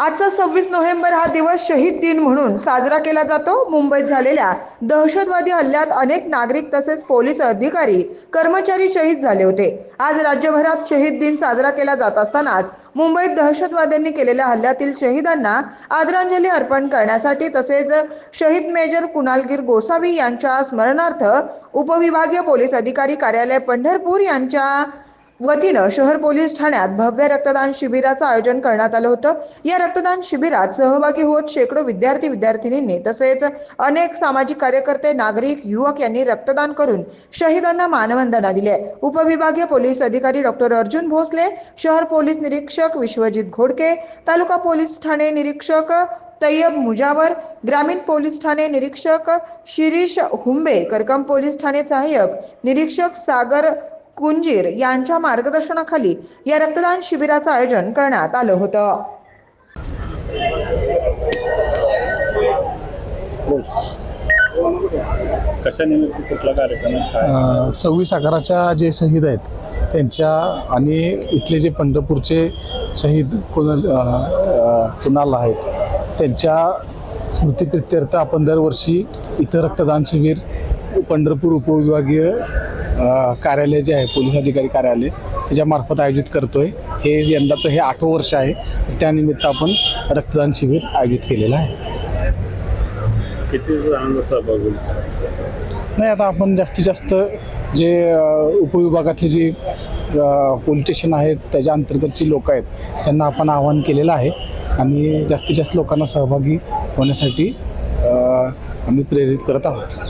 आजचा सव्वीस नोव्हेंबर हा दिवस शहीद दिन म्हणून साजरा केला जातो. मुंबईत झालेल्या दहशतवादी हल्ल्यात अनेक नागरिक तसेच पोलीस अधिकारी कर्मचारी शहीद झाले होते. आज राज्यभरात शहीद दिन साजरा केला जात असतानाच मुंबईत दहशतवाद्यांनी केलेल्या हल्ल्यातील शहीदांना आदरांजली अर्पण करण्यासाठी तसेच शहीद मेजर कुणालगीर गोसावी यांच्या स्मरणार्थ उपविभागीय पोलीस अधिकारी कार्यालय पंढरपूर यांच्या वतीनं शहर पोलीस ठाण्यात भव्य रक्तदान शिबिराचं आयोजन करण्यात आलं होतं. या रक्तदान शिबिरात सहभागी होत शेकडो विद्यार्थी विद्यार्थिनींनी तसेच अनेक सामाजिक कार्यकर्ते नागरिक युवक यांनी रक्तदान करून शहीदांना मानवंदना दिली आहे. उपविभागीय पोलीस अधिकारी डॉक्टर अर्जुन भोसले शहर पोलीस निरीक्षक विश्वजित घोडके तालुका पोलीस ठाणे निरीक्षक तय्यब मुजावर ग्रामीण पोलीस ठाणे निरीक्षक शिरीष हुंबे करकम पोलीस ठाणे सहाय्यक निरीक्षक सागर कुंजीर यांच्या मार्गदर्शनाखाली या रक्तदान शिबिराचं आयोजन करण्यात आलं होतं. सव्वीस अकराच्या जे शहीद आहेत त्यांच्या आणि इथले जे पंढरपूरचे शहीद कुणाल कुणाल आहेत त्यांच्या स्मृतिप्रित्यर्थ आपण दरवर्षी इथं रक्तदान शिबिर पंढरपूर उपविभागीय कार्यालय जे आहे पोलीस अधिकारी कार्यालय त्याच्यामार्फत आयोजित करतोय. हे यंदाचं हे आठवं वर्ष आहे. तर त्यानिमित्त आपण रक्तदान शिबिर आयोजित केलेलं आहे. किती सहभाग? नाही आता आपण जास्तीत जास्त जे उपविभागातले जे पोलीस स्टेशन आहेत त्याच्या अंतर्गतची लोक आहेत त्यांना आपण आवाहन केलेलं आहे. आणि जास्तीत जास्त लोकांना सहभागी होण्यासाठी आम्ही प्रेरित करत आहोत.